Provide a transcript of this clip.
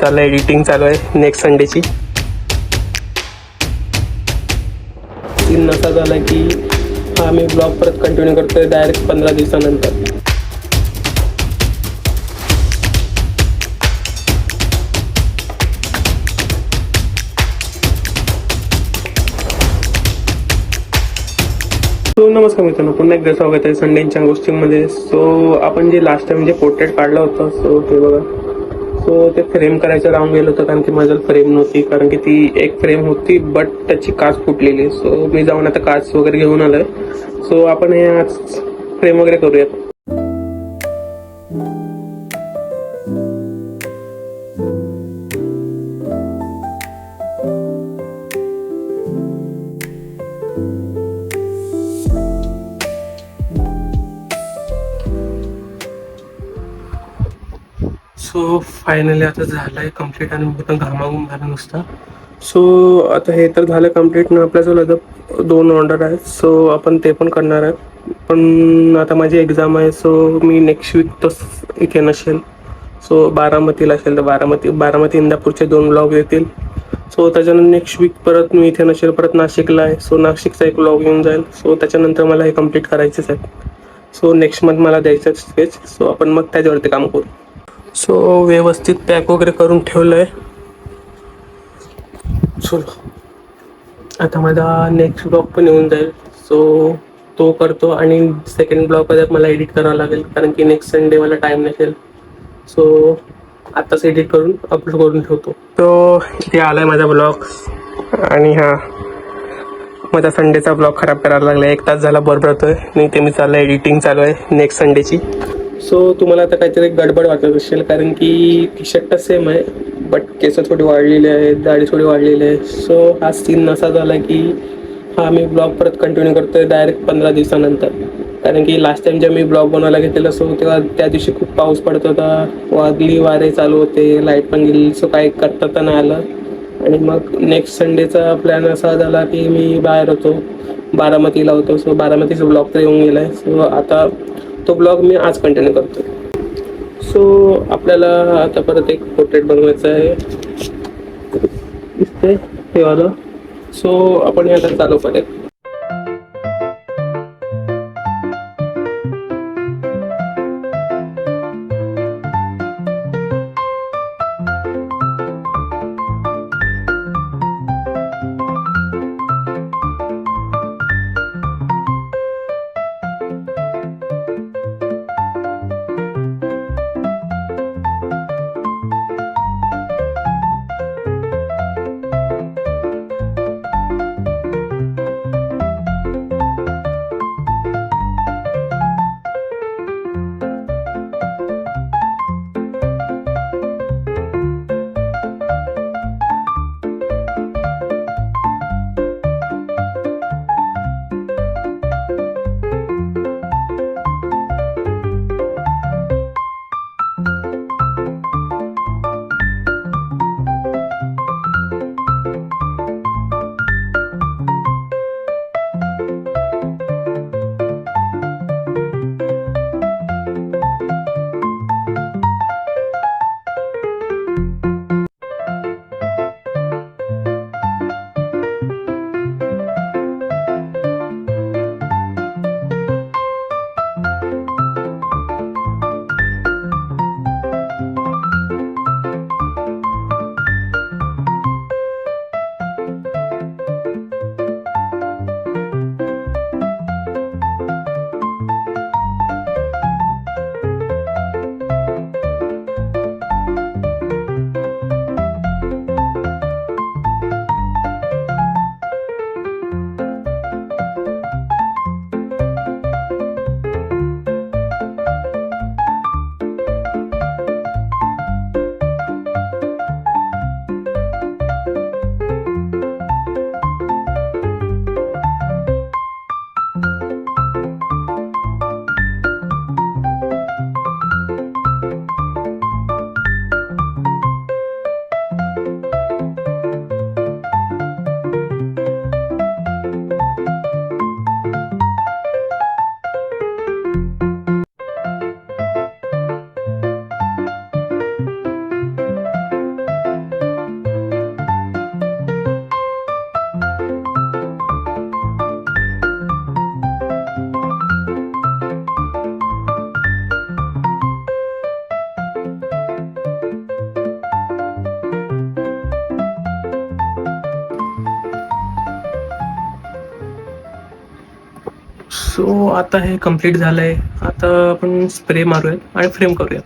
चालू आहे एडिटिंग चालू आहे. नेक्स्ट संडेची सीन असा झाला की हा मी ब्लॉग परत कंटिन्यू करतोय डायरेक्ट पंधरा दिवसानंतर. सो नमस्कार मित्रांनो. पुन्हा एकदा स्वागत आहे संडेच्या गोष्टींमध्ये सो आपण जे लास्ट टाइम जे पोर्ट्रेट काढलं होतं सो ते बघा. सो ते फ्रेम करायचं राहून गेलं होतं कारण की माझ्यात फ्रेम नव्हती कारण की ती एक फ्रेम होती बट त्याची काच फुटलेली. सो मी जाऊन आता काच वगैरे घेऊन आलोय. सो आपण हे आज फ्रेम वगैरे करूयात. सो फायनली आता झालं आहे कंप्लीट आणि पण घामाघूम झाला नुसता. सो आता हे तर झालं कंप्लीट ना आपल्याजवळ आता दोन ऑर्डर आहेत. सो आपण ते पण करणार आहे. पण आता माझी एक्झाम आहे सो मी नेक्स्ट वीक तर इथे नसेल सो बारामतीला असेल तर बारामती बारामती इंदापूरचे दोन ब्लॉग येतील. सो त्याच्यानंतर नेक्स्ट वीक परत मी इथे नसेल परत नाशिकला आहे सो नाशिकचा एक ब्लॉग येऊन जाईल. सो त्याच्यानंतर मला हे कंप्लीट करायचेच आहे सो नेक्स्ट मंथ मला द्यायचं आहे स्केच सो आपण मग त्याच्यावरती काम करू. सो व्यवस्थित पॅक वगैरे करून ठेवलं आहे चलो. आता माझा नेक्स्ट ब्लॉग पण येऊन जाईल. सो तो करतो आणि सेकंड ब्लॉग मला एडिट करावं लागेल कारण की नेक्स्ट संडे मला टाईम नसेल. सो आत्ताच एडिट करून अपलोड करून ठेवतो. तो इथे आलाय माझा ब्लॉग आणि हा माझा संडेचा ब्लॉग खराब करायला लागला एक तास झाला बरबरतोय. नाही ते मी चाललं एडिटिंग चालू आहे. नेक्स्ट संडेची सो तुम्हाला आता काहीतरी गडबड वाटत असेल कारण की टी शर्ट सेम आहे बट केस थोडी वाढलेले आहेत दाढी थोडी वाढलेली आहे. सो हा सीन असा झाला की हा मी ब्लॉग परत कंटिन्यू करतोय डायरेक्ट पंधरा दिवसानंतर. कारण की लास्ट टाइम जेव्हा मी ब्लॉग बनवायला घेतलेला सो तेव्हा त्या दिवशी खूप पाऊस पडत होता. वादळी वारे चालू होते लाइट पण गेली सो काही करता तर नाही आलं. आणि मग नेक्स्ट संडेचा प्लॅन असा झाला की मी बाहेर होतो बारामतीला होतो. सो बारामतीचा ब्लॉग तर येऊन गेला आहे सो आता तो ब्लॉग मी आज कंटिन्यू करतो सो आपल्याला आता परत एक पोर्ट्रेट बनवायचं आहे. दिसते हे वालं. सो आपण हे आता चालू करूया. सो आता हे कंप्लीट झालं आहे आता आपण स्प्रे मारूयात आणि फ्रेम करूया